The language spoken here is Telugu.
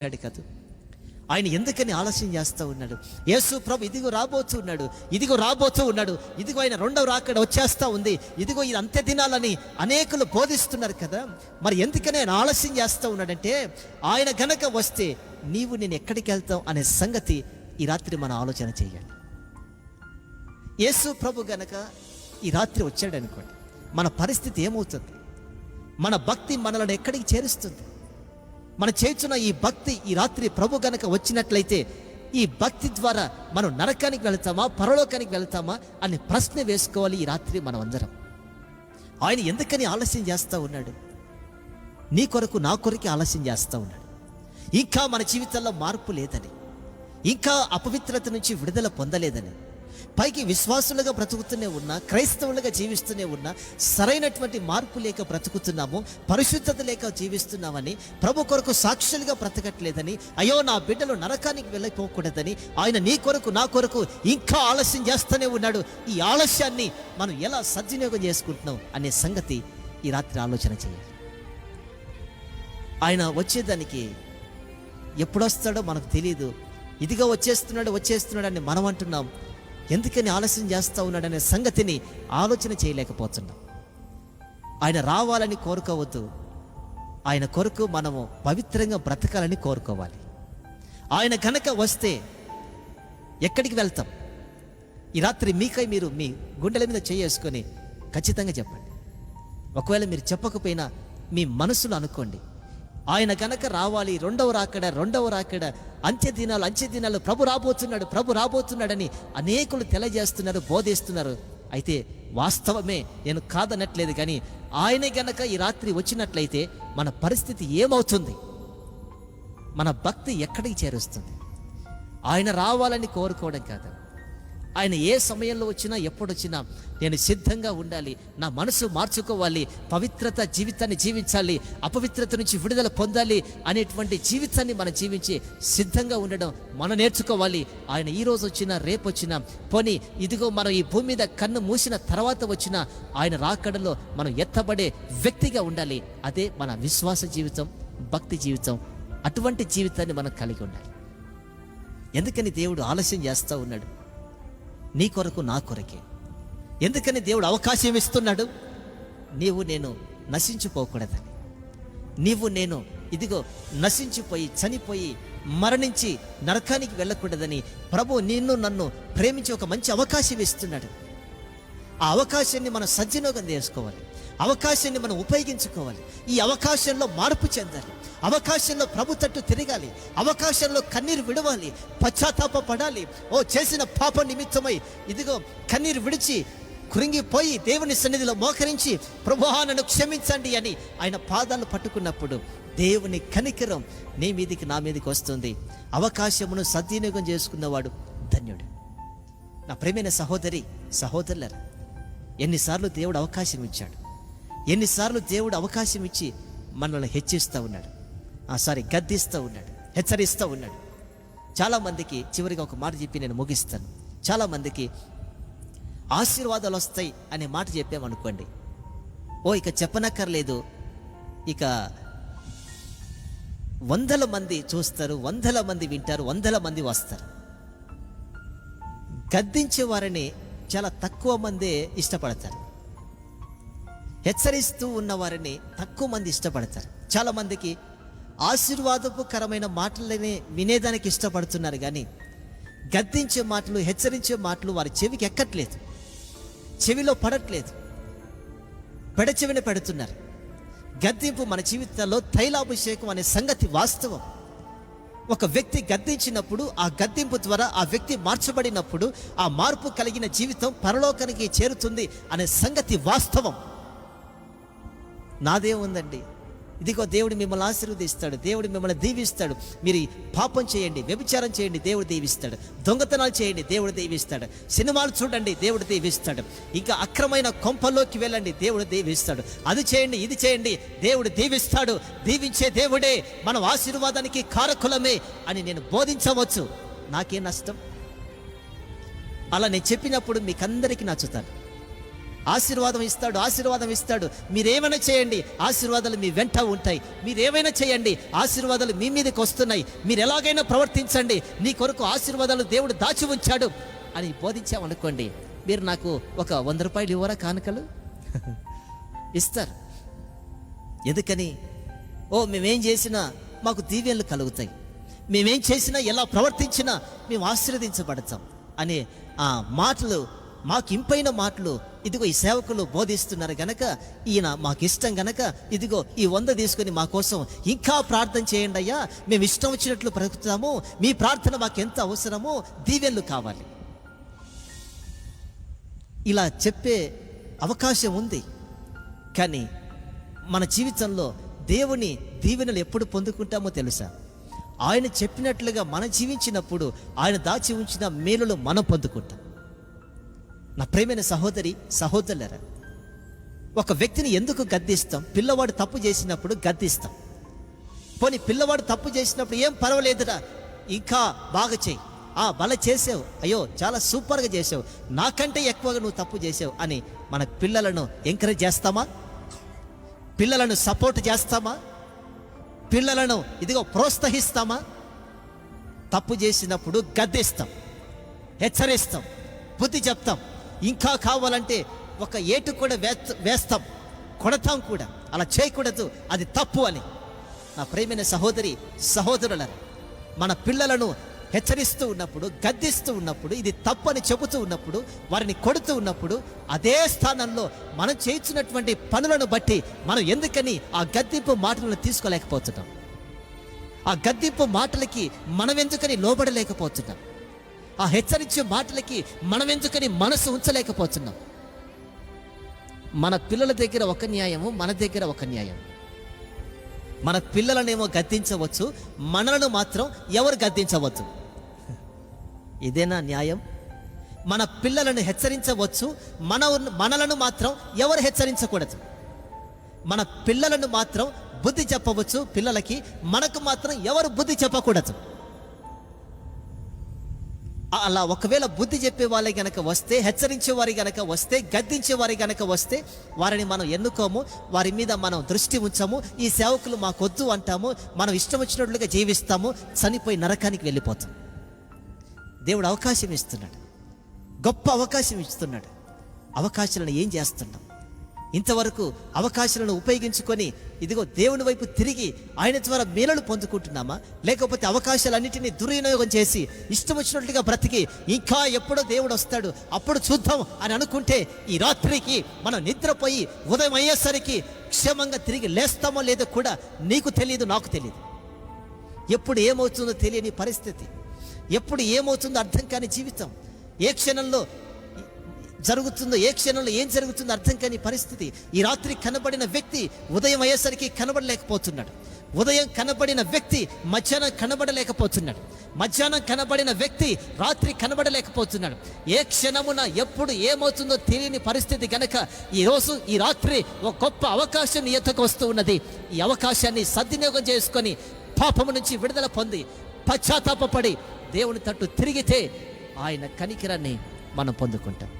అడిగాడు కాదు. ఆయన ఎందుకని ఆలస్యం చేస్తూ ఉన్నాడు? యేసు ప్రభు ఇదిగో రాబోతూ ఉన్నాడు. ఇదిగో రాబోతూ ఉన్నాడు. ఇదిగో ఆయన రెండవ రాకడ వచ్చేస్తా ఉంది. ఇదిగో ఇది అంత్య దినాలని అనేకులు బోధిస్తున్నారు కదా. మరి ఎందుకని ఆయన ఆలస్యం చేస్తూ ఉన్నాడంటే ఆయన గనక వస్తే నీవు నేను ఎక్కడికి వెళ్తావు అనే సంగతి ఈ రాత్రి మనం ఆలోచన చేయాలి యేసు ప్రభు గనక ఈ రాత్రి వచ్చాడు అనుకోండి మన పరిస్థితి ఏమవుతుంది? మన భక్తి మనలను ఎక్కడికి చేరుస్తుంది? మన చేస్తున్న ఈ భక్తి ఈ రాత్రి ప్రభు గనక వచ్చినట్లయితే ఈ భక్తి ద్వారా మనం నరకానికి వెళ్తామా? పరలోకానికి వెళ్తామా? అనే ప్రశ్న వేసుకోవాలి ఈ రాత్రి మనం అందరం ఆయన ఎందుకని ఆలస్యం చేస్తూ ఉన్నాడు? నీ కొరకు నా కొరకే ఆలస్యం చేస్తూ ఉన్నాడు. ఇంకా మన జీవితంలో మార్పు లేదని ఇంకా అపవిత్రత నుంచి విడుదల పొందలేదని పైకి విశ్వాసులుగా బ్రతుకుతూనే ఉన్నా క్రైస్తవులుగా జీవిస్తూనే ఉన్నా సరైనటువంటి మార్పు లేక బ్రతుకుతున్నాము పరిశుద్ధత లేక జీవిస్తున్నామని ప్రభు కొరకు సాక్షులుగా బ్రతకట్లేదని అయ్యో నా బిడ్డలు నరకానికి వెళ్ళిపోకూడదని ఆయన నీ కొరకు నా కొరకు ఇంకా ఆలస్యం చేస్తూనే ఉన్నాడు. ఈ ఆలస్యాన్ని మనం ఎలా సద్వినియోగం చేసుకుంటున్నాం అనే సంగతి ఈ రాత్రి ఆలోచన చేయాలి. ఆయన వచ్చేదానికి ఎప్పుడొస్తాడో మనకు తెలియదు ఇదిగా వచ్చేస్తున్నాడు వచ్చేస్తున్నాడు అని మనం అంటున్నాం. ఎందుకని ఆలస్యం చేస్తూ ఉన్నాడనే సంగతిని ఆలోచన చేయలేకపోతున్నాం. ఆయన రావాలని కోరుకోవద్దు. ఆయన కొరకు మనము పవిత్రంగా బ్రతకాలని కోరుకోవాలి. ఆయన కనుక వస్తే ఎక్కడికి వెళ్తాం? ఈ రాత్రి మీకై మీరు మీ గుండెల మీద చేసుకొని ఖచ్చితంగా చెప్పండి. ఒకవేళ మీరు చెప్పకపోయినా మీ మనసులో అనుకోండి. ఆయన కనుక రావాలి రెండవ రాకడ రెండవ రాకడ అంత్య దినాలు అంత్య దినాలు ప్రభు రాబోతున్నాడు ప్రభు రాబోతున్నాడని అనేకులు తెలియజేస్తున్నారు బోధిస్తున్నారు. అయితే వాస్తవమే నేను కాదనట్లేదు కానీ ఆయన గనక ఈ రాత్రి వచ్చినట్లయితే మన పరిస్థితి ఏమవుతుంది? మన భక్తి ఎక్కడికి చేరుస్తుంది? ఆయన రావాలని కోరుకోవడం కాదు. ఆయన ఏ సమయంలో వచ్చినా ఎప్పుడొచ్చినా నేను సిద్ధంగా ఉండాలి. నా మనసు మార్చుకోవాలి. పవిత్రత జీవితాన్ని జీవించాలి. అపవిత్రత నుంచి విడుదల పొందాలి అనేటువంటి జీవితాన్ని మనం జీవించి సిద్ధంగా ఉండడం మనం నేర్చుకోవాలి. ఆయన ఈ రోజు వచ్చినా రేపు వచ్చినా పోనీ ఇదిగో మనం ఈ భూమి మీద కన్ను మూసిన తర్వాత వచ్చినా ఆయన రాకడలో మనం ఎత్తబడే వ్యక్తిగా ఉండాలి. అదే మన విశ్వాస జీవితం భక్తి జీవితం. అటువంటి జీవితాన్ని మనం కలిగి ఉండాలి. ఎందుకని దేవుడు ఆలస్యం చేస్తూ ఉన్నాడు? నీ కొరకు నా కొరకే. ఎందుకని దేవుడు అవకాశం ఇస్తున్నాడు? నీవు నేను నశించిపోకూడదని. నీవు నేను ఇదిగో నశించిపోయి చనిపోయి మరణించి నరకానికి వెళ్ళకూడదని ప్రభు నిన్ను నన్ను ప్రేమించి ఒక మంచి అవకాశం ఇస్తున్నాడు. ఆ అవకాశాన్ని మనం సజ్జనోగం చేసుకోవాలి. అవకాశాన్ని మనం ఉపయోగించుకోవాలి. ఈ అవకాశంలో మార్పు చెందాలి. అవకాశంలో ప్రభు తట్టు తిరగాలి. అవకాశంలో కన్నీరు విడవాలి. పశ్చాత్తాప పడాలి ఓ చేసిన పాప నిమిత్తమై ఇదిగో కన్నీరు విడిచి కృంగిపోయి దేవుని సన్నిధిలో మోకరించి ప్రభువా నన్ను క్షమించండి అని ఆయన పాదాలు పట్టుకున్నప్పుడు దేవుని కనికరం నీ మీదికి నా మీదకి వస్తుంది. అవకాశమును సద్వినియోగం చేసుకున్నవాడు ధన్యుడు. నా ప్రేమైన సహోదరి సహోదరులరా ఎన్నిసార్లు దేవుడు అవకాశం ఇచ్చాడు. ఎన్నిసార్లు దేవుడు అవకాశం ఇచ్చి మనల్ని హెచ్చిస్తూ ఉన్నాడు. సారీ గద్దిస్తూ ఉన్నాడు హెచ్చరిస్తూ ఉన్నాడు. చాలామందికి చివరిగా ఒక మాట చెప్పి నేను ముగిస్తాను. చాలామందికి ఆశీర్వాదాలు వస్తాయి అనే మాట చెప్పామనుకోండి ఓ ఇక చెప్పనక్కర్లేదు. ఇక వందల మంది చూస్తారు వందల మంది వింటారు వందల మంది వస్తారు. గద్దించే వారిని చాలా తక్కువ మందే ఇష్టపడతారు. హెచ్చరిస్తూ ఉన్న వారిని తక్కువ మంది ఇష్టపడతారు. చాలా మందికి ఆశీర్వాదపుకరమైన మాటలనే వినేదానికి ఇష్టపడుతున్నారు కానీ గద్దించే మాటలు హెచ్చరించే మాటలు వారి చెవికి ఎక్కట్లేదు. చెవిలో పడట్లేదు. పెడచెవిన పెడుతున్నారు. గద్దింపు మన జీవితంలో తైలాభిషేకం అనే సంగతి వాస్తవం. ఒక వ్యక్తి గద్దించినప్పుడు ఆ గద్దింపు ద్వారా ఆ వ్యక్తి మార్చబడినప్పుడు ఆ మార్పు కలిగిన జీవితం పరలోకానికి చేరుతుంది అనే సంగతి వాస్తవం. నాదే ఉందండి ఇదిగో దేవుడు మిమ్మల్ని ఆశీర్వదిస్తాడు దేవుడు మిమ్మల్ని దీవిస్తాడు. మీరు పాపం చేయండి వ్యభిచారం చేయండి దేవుడు దీవిస్తాడు. దొంగతనాలు చేయండి దేవుడు దీవిస్తాడు. సినిమాలు చూడండి దేవుడు దీవిస్తాడు. ఇంకా అక్రమైన కొంపల్లోకి వెళ్ళండి దేవుడు దీవిస్తాడు. అది చేయండి ఇది చేయండి దేవుడు దీవిస్తాడు. దీవించే దేవుడే మనం ఆశీర్వాదానికి కారకులమే అని నేను బోధించవచ్చు. నాకేం నష్టం. అలా నేను చెప్పినప్పుడు మీకందరికీ నచ్చుతాను. ఆశీర్వాదం ఇస్తాడు ఆశీర్వాదం ఇస్తాడు. మీరేమైనా చేయండి ఆశీర్వాదాలు మీ వెంట ఉంటాయి. మీరేమైనా చేయండి ఆశీర్వాదాలు మీ మీదకి వస్తున్నాయి. మీరు ఎలాగైనా ప్రవర్తించండి నీ కొరకు ఆశీర్వాదాలు దేవుడు దాచి ఉంచాడు అని బోధించామనుకోండి మీరు నాకు ఒక వంద రూపాయలు ఇవ్వరా కానుకలు? ఇస్తారు. ఎందుకని? ఓ మేమేం చేసినా మాకు దీవెనలు కలుగుతాయి. మేమేం చేసినా ఎలా ప్రవర్తించినా మేము ఆశీర్వదించబడతాం అనే ఆ మాటలు మాకు ఇంపైన మాటలు ఇదిగో ఈ సేవకులు బోధిస్తున్నారు గనక ఈయన మాకు ఇష్టం గనక ఇదిగో ఈ వంద తీసుకొని మా కోసం ఇంకా ప్రార్థన చేయండి అయ్యా. మేము ఇష్టం వచ్చినట్లు బ్రతుకుతాము మీ ప్రార్థన మాకు ఎంత అవసరమో దీవెనలు కావాలి. ఇలా చెప్పే అవకాశం ఉంది కానీ మన జీవితంలో దేవుని దీవెనలు ఎప్పుడు పొందుకుంటామో తెలుసా? ఆయన చెప్పినట్లుగా మనం జీవించినప్పుడు ఆయన దాచి ఉంచిన మేలులు మనం పొందుకుంటాం. నా ప్రేమైన సహోదరి సహోదరులరా ఒక వ్యక్తిని ఎందుకు గద్దిస్తాం? పిల్లవాడు తప్పు చేసినప్పుడు గద్దిస్తాం. పోనీ పిల్లవాడు తప్పు చేసినప్పుడు ఏం పర్వాలేదురా ఇంకా బాగా చేయి. ఆ బల చేసావు. అయ్యో చాలా సూపర్గా చేసావు. నాకంటే ఎక్కువగా నువ్వు తప్పు చేసావు అని మన పిల్లలను ఎంకరేజ్ చేస్తామా? పిల్లలను సపోర్ట్ చేస్తామా? పిల్లలను ఇదిగో ప్రోత్సహిస్తామా? తప్పు చేసినప్పుడు గద్దిస్తాం. హెచ్చరిస్తాం. బుద్ధి చెప్తాం. ఇంకా కావాలంటే ఒక ఏటు కూడా వేస్త వేస్తాం. కొడతాం కూడా. అలా చేయకూడదు. అది తప్పు అని. నా ప్రేమైన సహోదరి సహోదరుల మన పిల్లలను హెచ్చరిస్తూ ఉన్నప్పుడు గద్దిస్తూ ఉన్నప్పుడు ఇది తప్పు అని చెబుతూ ఉన్నప్పుడు వారిని కొడుతూ ఉన్నప్పుడు అదే స్థానంలో మనం చేయించినటువంటి పనులను బట్టి మనం ఎందుకని ఆ గద్దింపు మాటలను తీసుకోలేకపోతున్నాం? ఆ గద్దింపు మాటలకి మనం ఎందుకని లోబడలేకపోతున్నాం? ఆ హెచ్చరించే మాటలకి మనం ఎందుకని మనసు ఉంచలేకపోతున్నాం? మన పిల్లల దగ్గర ఒక న్యాయము మన దగ్గర ఒక న్యాయం మన పిల్లలనేమో గద్దించవచ్చు మనలను మాత్రం ఎవరు గద్దించవచ్చు? ఇదేనా న్యాయం? మన పిల్లలను హెచ్చరించవచ్చు మన మనలను మాత్రం ఎవరు హెచ్చరించకూడదు? మన పిల్లలను మాత్రం బుద్ధి చెప్పవచ్చు పిల్లలకి మనకు మాత్రం ఎవరు బుద్ధి చెప్పకూడదు? అలా ఒకవేళ బుద్ధి చెప్పే వాళ్ళే గనక వస్తే హెచ్చరించే వారి గనక వస్తే గద్దించే వారి గనక వస్తే వారిని మనం ఎన్నుకోము వారి మీద మనం దృష్టి ఉంచాము ఈ సేవకులు మాకొద్దు అంటాము మనం ఇష్టం వచ్చినట్లుగా జీవిస్తాము చనిపోయి నరకానికి వెళ్ళిపోతాం. దేవుడు అవకాశం ఇస్తున్నాడు. గొప్ప అవకాశం ఇస్తున్నాడు. అవకాశాలను ఏం చేస్తున్నాం? ఇంతవరకు అవకాశాలను ఉపయోగించుకొని ఇదిగో దేవుని వైపు తిరిగి ఆయన ద్వారా మేలను పొందుకుంటున్నామా? లేకపోతే అవకాశాలన్నింటినీ దుర్వినియోగం చేసి ఇష్టం వచ్చినట్లుగా బ్రతికి ఇంకా ఎప్పుడో దేవుడు వస్తాడు? అప్పుడు చూద్దాం అని అనుకుంటే ఈ రాత్రికి మనం నిద్రపోయి ఉదయం అయ్యేసరికి క్షేమంగా తిరిగి లేస్తామో లేదో కూడా నీకు తెలియదు నాకు తెలియదు. ఎప్పుడు ఏమవుతుందో తెలియని పరిస్థితి. ఎప్పుడు ఏమవుతుందో అర్థం కాని జీవితం. ఏ క్షణంలో జరుగుతుందో ఏ క్షణంలో ఏం జరుగుతుందో అర్థం కాని పరిస్థితి. ఈ రాత్రి కనబడిన వ్యక్తి ఉదయం అయ్యేసరికి కనబడలేకపోతున్నాడు. ఉదయం కనబడిన వ్యక్తి మధ్యాహ్నం కనబడలేకపోతున్నాడు. మధ్యాహ్నం కనబడిన వ్యక్తి రాత్రి కనబడలేకపోతున్నాడు. ఏ క్షణమున ఎప్పుడు ఏమవుతుందో తెలియని పరిస్థితి గనక ఈ రోజు ఈ రాత్రి ఒక గొప్ప అవకాశం ఈతకు వస్తూ ఉన్నది. ఈ అవకాశాన్ని సద్వినియోగం చేసుకొని పాపము నుంచి విడుదల పొంది పశ్చాత్తాపడి దేవుని తట్టు తిరిగితే ఆయన కనికిరాన్ని మనం పొందుకుంటాం.